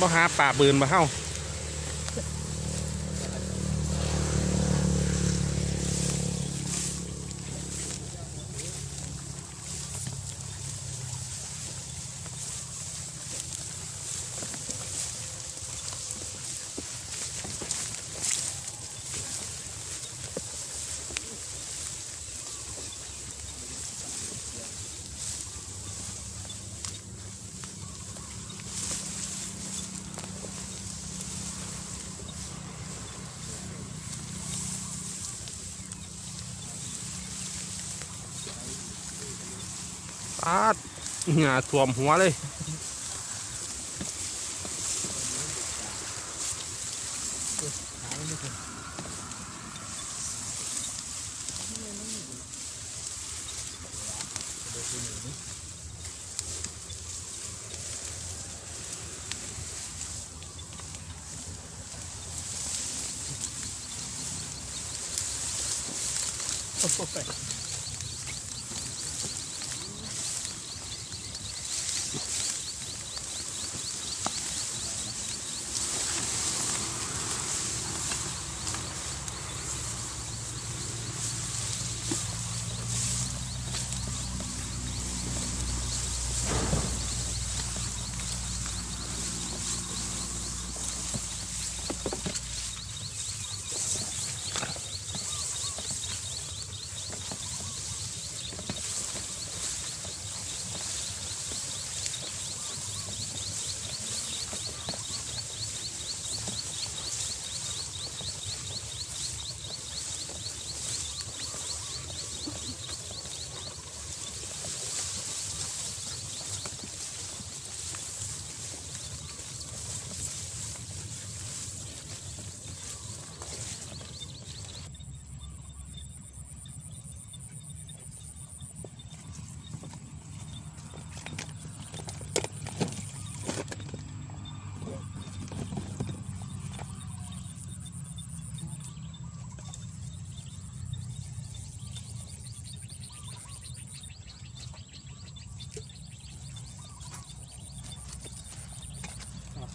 บ่หาป่าบืนมาเข้าาดเหงื่อท่วมหัวเลย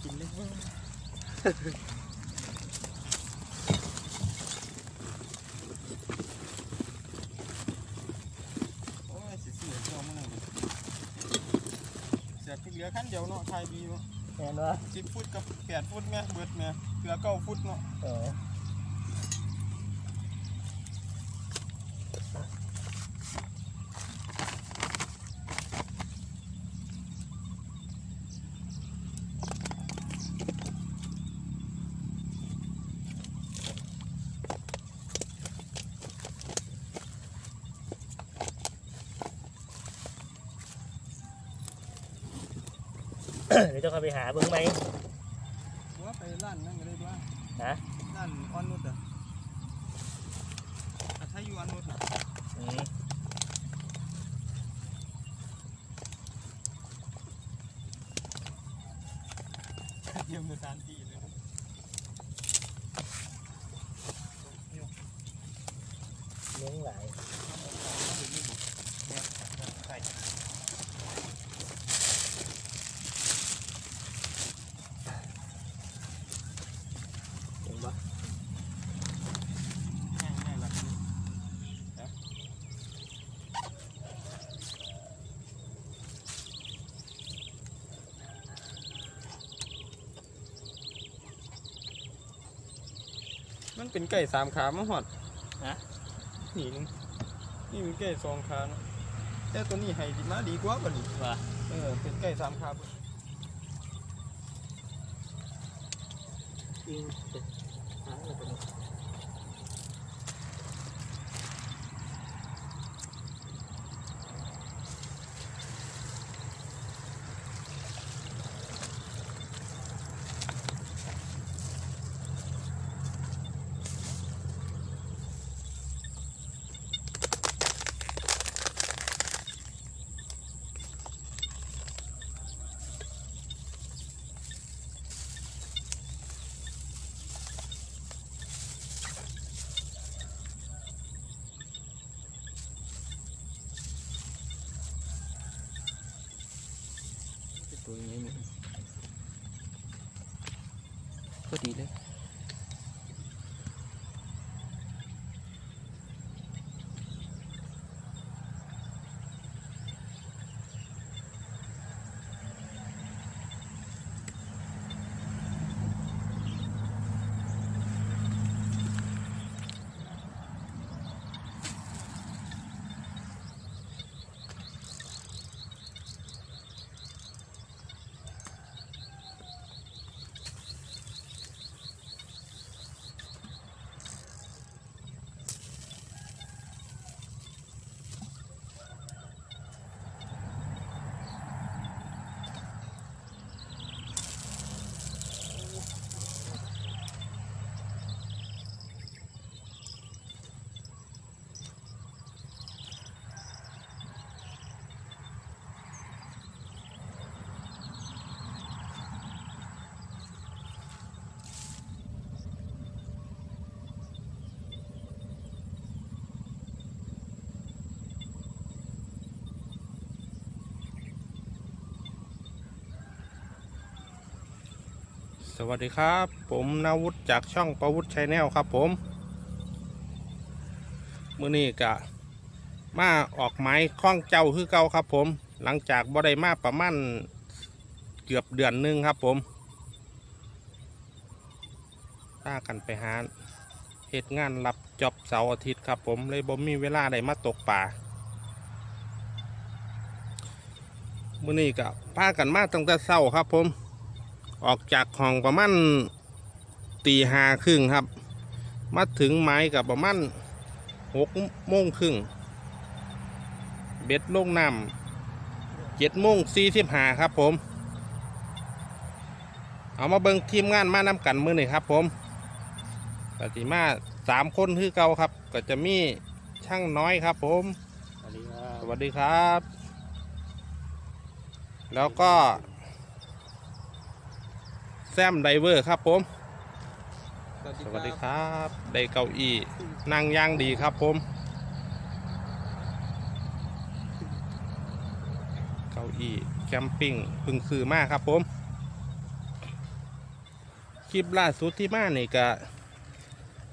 กินเลย โอ้ยสิเสียเจ้ามันเลยเสียเหลือขั้นเดียวเนาะทายดีเนาะแม่นวะสิบฟุตกับแปดฟุตแม่เบิดแม่เหลือเก้าฟุตเนาะ เออ เดี๋ยวจะเข้าไปหาเบิ้งไหมว่าไปร้านนั่นก็ได้ด้วยฮะร้านออนนุชอะอะถ้าอยู่ออนนุชอะอืมเยี่ยมสถานที่เลยเลี้ยงหลาย ใส่ เห็นปะ ง่ายง่ายละมัน เป็นไก่สามขามาหอดฮะ นี่นึงนี่เป็นไก่สองขาเนาะแต่ตัวนี้ให้ดีมาดีกว่าบ่นี้ว่าเออเป็นไก่สามขาเบิดจริงหาอะไรตัวนี้เวัสดีครับ ผมนาวุฒิจากช่องประวุฒิชัยแนลครับผมมื้อนี้กะมาออกไม้คล้องเจ้าคือเก่าครับผม หลังจากบ่ได้มาประมาณเกือบเดือนหนึงครับผมต้ากันไปหาเหตุงานรับจอบเสาร์อาทิตย์ครับผมเลยบ่มีเวลาได้มาตกป่ามื้อนี้กะพากันมาตั้งแต่เช้าครับผม ออกจากห้องประมาณตีห้าครึ่งครับ มาถึงไม้กับประมาณหกโมงครึ่งเบ็ดลงน้ำเจ็ดโมงสี่สิบห้าครับผม เอามาเบิ่งทีมงานมานำกันมือหนึ่งครับผมกติมาสามคนคือเก่าครับ ก็จะมีช่างน้อยครับผม สวัสดีครับสวัสดีครับแล้วก็ แซมไดเวอร์ครับผม สวัสดีครับ ได้เก้าอี้นั่งย่างดีครับผม เก้าอี้แคมปิ้งเพึ่งซื้อมาครับผม คลิปล่าสุดที่มานี่ก็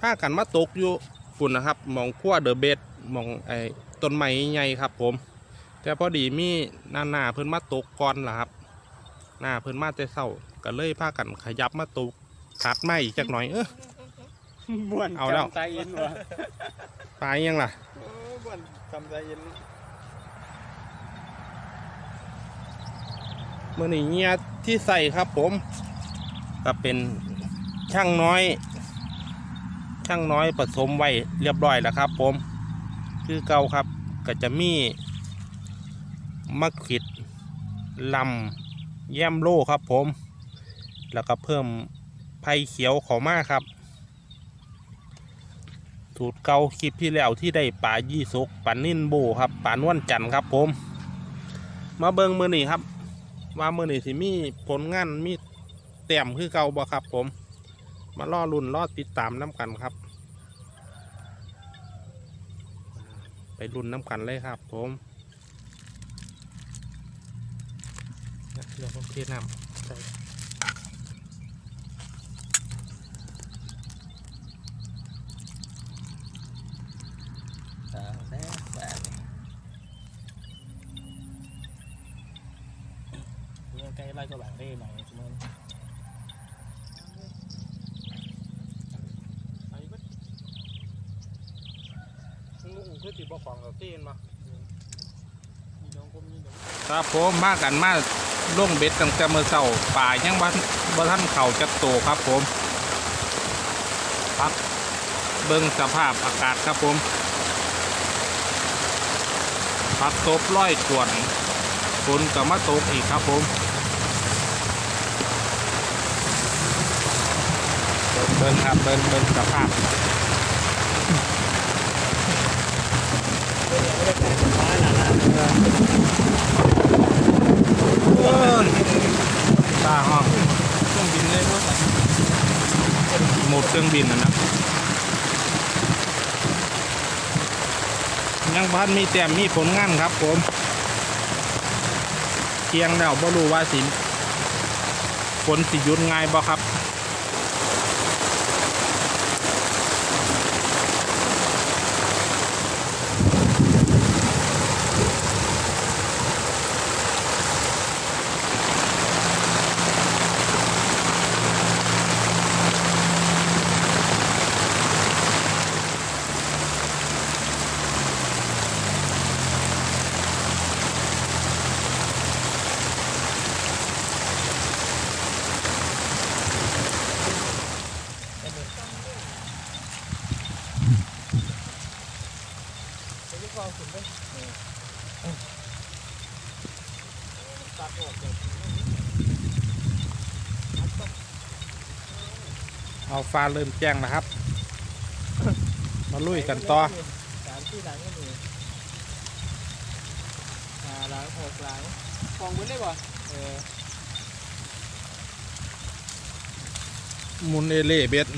พากันมาตกอยู่ฝุ่นนะครับหมองขั้วเดอะเบดมองไอ้ต้นไม้ใหญ่ครับผม แต่พอดีมีหน้าหน้าเพิ่นมาตกก่อนล่ะครับ หน้าเพิ่นมาแต่เศร้า ก็เลยพากันขยับมาตกตัดไม้อีกจักหน่อยเออ บ้วนเอาแล้ว จำใจอินวะปลายังล่ะ เออบ้วนทำใจเย็นมื่อนี้เงียที่ใส่ครับผม ก็เป็นช่างน้อย ช่างน้อยผสมไว้เรียบร้อยแล้วครับผม คือเก่าครับก็จะมีมะขิดลำแย้มโลครับผม แล้วก็เพิ่มไผ่เขียวเขอมาครับสูตรเก่าคลิปที่แล้วที่ได้ปลายี่สกปลานิ่นโบครับปลานวลจันทร์ครับผม มาเบิงมือนี้ครับ ว่ามือนี้สิมีผลงานมีเต็มคือเก่าบ่ครับ ผม มาล่อรุ่นล่อติดตามน้ำกันครับ ไปรุ่นน้ำกันเลยครับ ผมเดี๋ยวผมเทน้ำใส่าวแซ่บแซ่บเนี่ยใกล้ ไล่ก็แบบเร่หน่อยสมมติลุงคือติบ่ของเราตีนมามีน้องผมมีน้องครับผมมากันมาลงเบ็ดตั้งแต่เมื่อเช้าป่ายังบ้านบ่ท่านเข่าจักโตครับผมพักเบิ่งสภาพอากาศครับผมพักตบร้อยกวนฝนก็มาตกอีกครับผม เบิ่งครับเบิ่งเบิ่งสภาพเออตาห้องเครื่องบินเลยว่าหมดเครื่องบินนะนะยังบ้านมีแต้มมีผลงานครับผมเที่ยงแล้วบ่รู้ว่าสิฝนสิหยุดง่ายบ่ครับ ไปที่ความสุดเลยตัดออกจาก เอาฟ้าเริ่มแจ้งแล้วครับ มาลุยกันต่อสามที่หลังก็มีห้าหลังหกหลังฟองไว้เลยว่ะเออมุนเอเล่เบ็ด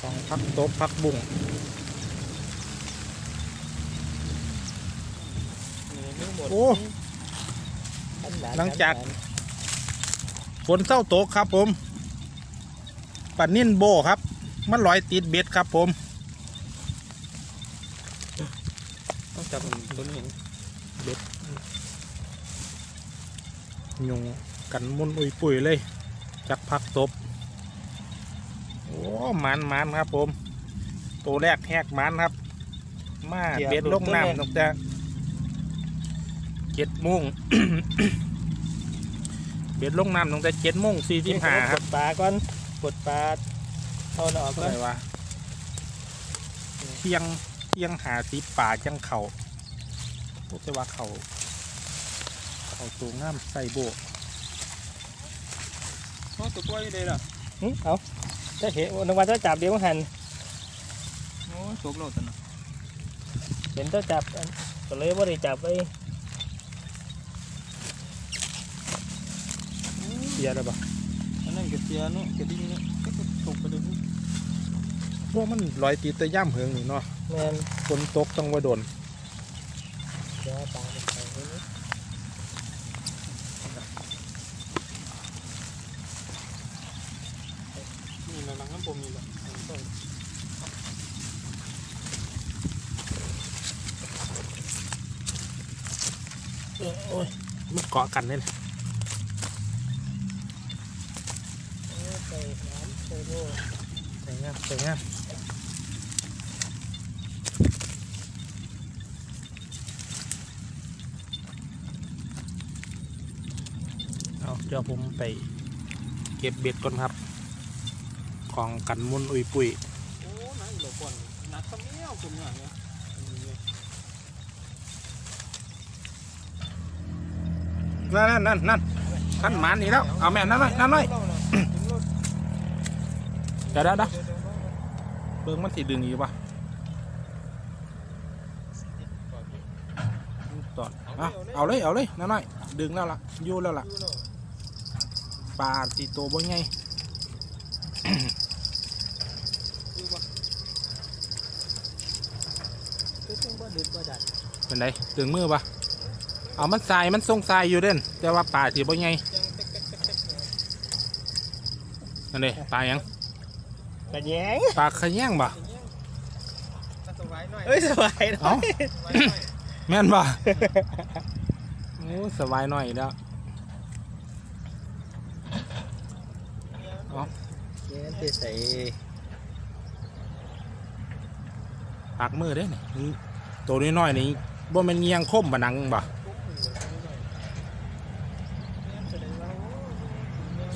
ของพักโต๊ะพักบุ้งมีไม่หมดโอ้อันหลังจากอันฝนเศร้าตกครับผม ปันนิ่นโบครับ มันลอยติดเบ็ดครับผมต้องจับมันตัวนี้ยุงกันมุนอุยปุ๋ยเลย จักพักตบ โอ้มันมันครับผม ตัวแรกแหกมันครับ มาเบ็ดลงน้ำตั้งแต่เจ็ดโมงเบ็ดลงน้ำตั้งแต่เจ็ดโมงสี่สิบห้าครับกดปลาก่อน กดปลาเอาหน่อออกก่ออะนไรวะเที่ยงเที่ยงหาสีป่าจังเขาพวกจะว่าเขาเขาตัวงามใส่โบกโอ้ตัวกล้วยเลยล่ะหึเอาจะเห็นนึกว่าจะจับเดี๋ยวมันหันโอ้ตกเราตัวน่ะเห็นจะจับอันก็เลยว่าได้จับไว้เสียแล้วปะอันนั้น กระเทียมเนาะกระดิ่งเนาะก็ตกไปเลยพวกมันลอยตีแตะย่ำเหิงนี่เนาะแมนฝนตกต้องว่าโดนเดี๋ยวเอาปลาไปใส่ไว้นี่นี่แหละหลังน้ำปมนี่แหละต้องโอ้ยมันเกาะกันเนี่ย เอาใส่น้ำใส่โล่ สวยงามสวยงามเอาเดี๋ยวผม ไปเก็บเบ็ดก่อนครับ ของกันมุนอุยปุยโอ้นั่นเหลือก่อนนักทำเนี้ยผมเนี่ยเนี่ยนั่นนั่นนั่นนั่นขันหมานี่แล้ว เอาแม่นั่นหน่อยนั่นหน่อยเดี๋ยวเดี๋ยวเดี๋ยวเบิ้งมันสิดึงอยู่ปะตอนเอาเอาเลยเอาเลยนั่นหน่อยดึงแล้วล่ะยู่แล้วล่ะ ปลาตีโตบ่ไงคือต้องบ่ดึกบ่ดัดเป็นไรดึงมือปะเอามันทรายมันทรงทรายอยู่เด่นแต่ว่าปลาสีบ่ไงนั่นเลยปลาหยังกระแยงปลาขะแยงปะสบายหน่อยเอ้ยสบายเนาะเอ้าแม่นปะโอ้สบายหน่อยแล้ว เดี๋ยวไปใส่ปากมือเด้นี่ยตัวน้อยๆนี่บ่แม่นเงียงคมบะนังบ่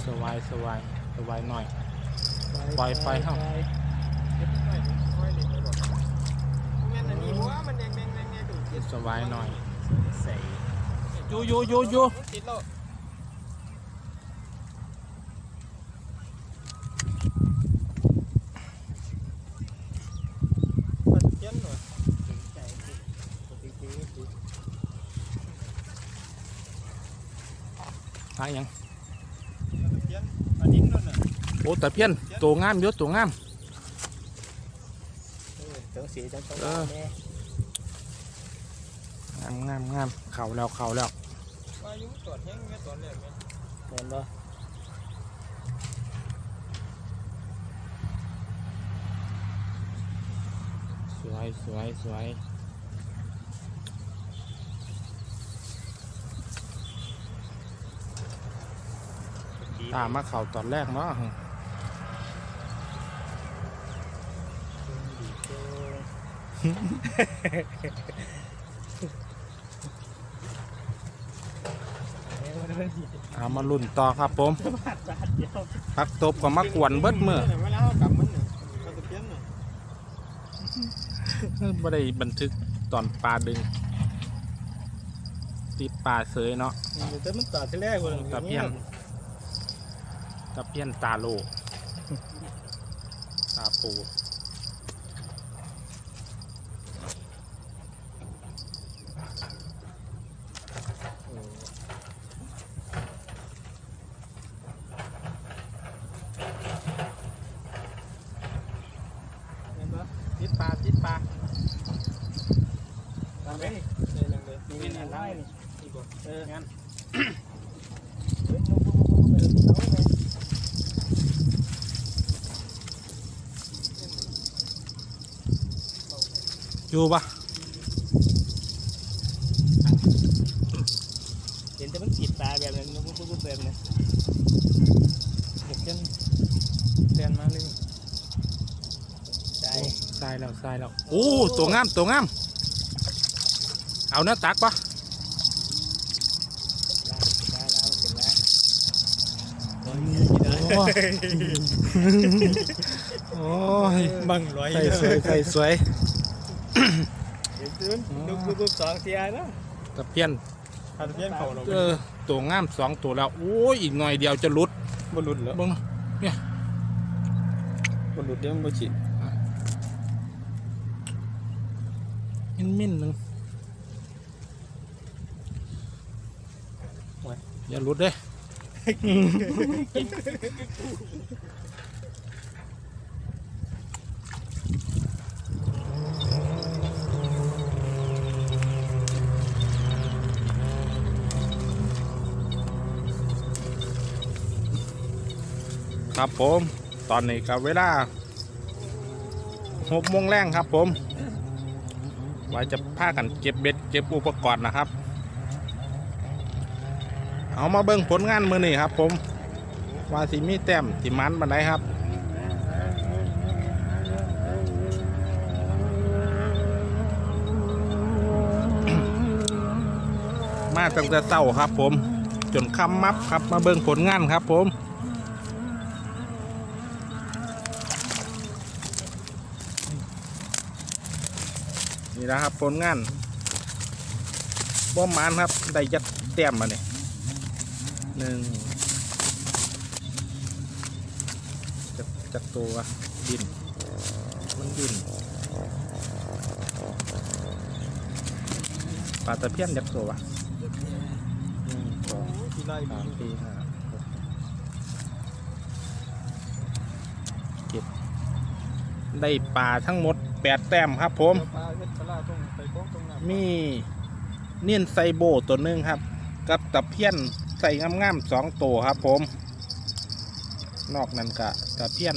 สบายสบายสบายหน่อย ปล่อยไฟเฮ้าสบายหน่อย ใส่อยู่อยู่อยู่อยู่ ติดแล้วมันเย็นหน่อย ใส่ปกตินี่คือ หาหยัง มันเย็นอันนี้นั่นน่ะ โอ้แต่เพี้ยนตัวงามอยศตัวงามเออต้องสีต้องต้องเออแน่งามงามงามเข่าแล้วเข่าแล้วว่ายุ่งตอดแห้งแม่ตอนแรกแม่แม่นบ่สวยสวยสวยตามมาเข่าตอนแรกเนาะ ดีเกิน เอามาลุ่นต่อครับผมบาทบาทเดียวพักตบก็มากวนเบิดมือเวลาเขากลับมันเนี่ยเขาจะเปลี่ยนน่ะไม่ได้บันทึกตอนปลาดึง ติดปลาเสยเนาะแต่มันต่อที่แรกว่าตะเพียนตะเพียนตาโลตาปู เห็นปะติดปลาติดปลา ตามไป เลยเลยเลย นี่ นี่ นี่ นี่ ได้ ได้ นี่ นี่บ่ เออ งั้น เฮ้ยนุ่มๆๆๆไปเลยเอา อยู่ปะเห็นแต่มันติดตาแบบนั้นมันก็แบบนั้นเด็กเล่นเรียนมาเลยใช่ทรายแล้วทรายแล้วโอ้ตัวงามตัวงามเอาเนื้อตักปะได้แล้วเสร็จแล้วโอ้ยบังร้อยใส่สวยใส่สวยเห็นตื้น ดูดูดูสองเทียนะตะเพียนขาดเพี้ยนเขาเราเออตัวงามสองตัวแล้วโอ้ยอีกหน่อยเดียวจะหลุดบรรลุแล้วเบ้างบรรลุเดี๋ยวมันบ่จิมินมินหนึ่งอย่าหลุดเด้ ครับผม ตอนนี้กับเวลาหกโมงแรงครับผมไว่าจะพากันเก็บเบ็ดเก็บอุปกรณ์นะครับ เอามาเบิ่งผลงานมือนี่ครับผมว่าสิมีแต้มสิมันบันไดครับมาตั้งแต่เช้าครับผม จนคำมับครับมาเบิ่งผลงานครับผม นะครับผลงานบ่มานครับ ได้ยัดแต้มมาเนี่ยหนึ่งจักจักตัวดิน มันดินปลาตะเพียนจักตัววะหนึ่งสองสามสี่ห้าหกเจ็ดได้ปลาทั้งหมด แปดแต้มครับผม มีเนียนไซโบตัวหนึ่งครับ กับตะเพียนใส่งามๆสองตัวครับผม นอกนั้นกะตะเพียน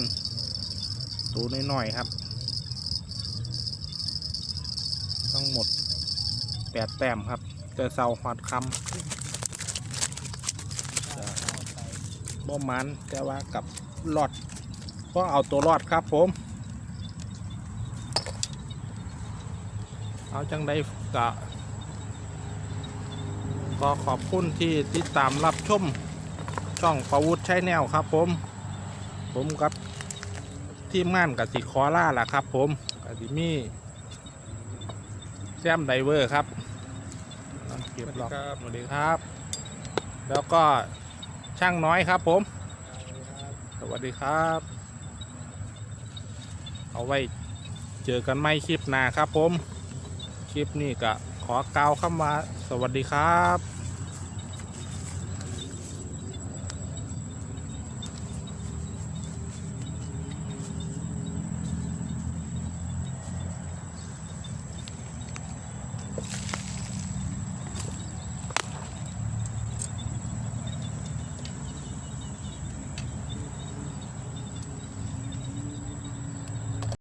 ตัวน้อยๆครับ ทั้งหมดแปดแต้มครับเจอเสาหอดคำบ่มันแต่ว่ากับรอดก็เอาตัวรอดครับผม เอาจังได้กะก็ขอบคุณที่ติดตามรับชม ช่องประวุฒิใช้แนวครับผม ผมกับทีมงานกับสิคอล่าล่ะครับผมกับสิมี่แซมไดเวอร์ครับเก็บล็อกสวัสดีครับ แล้วก็ช่างน้อยครับผม สวัสดีครับ เอาไว้เจอกันไม่คลิปหน้าครับผม คลิปนี้ก็ขอกล่าวคำว่าสวัสดีครับ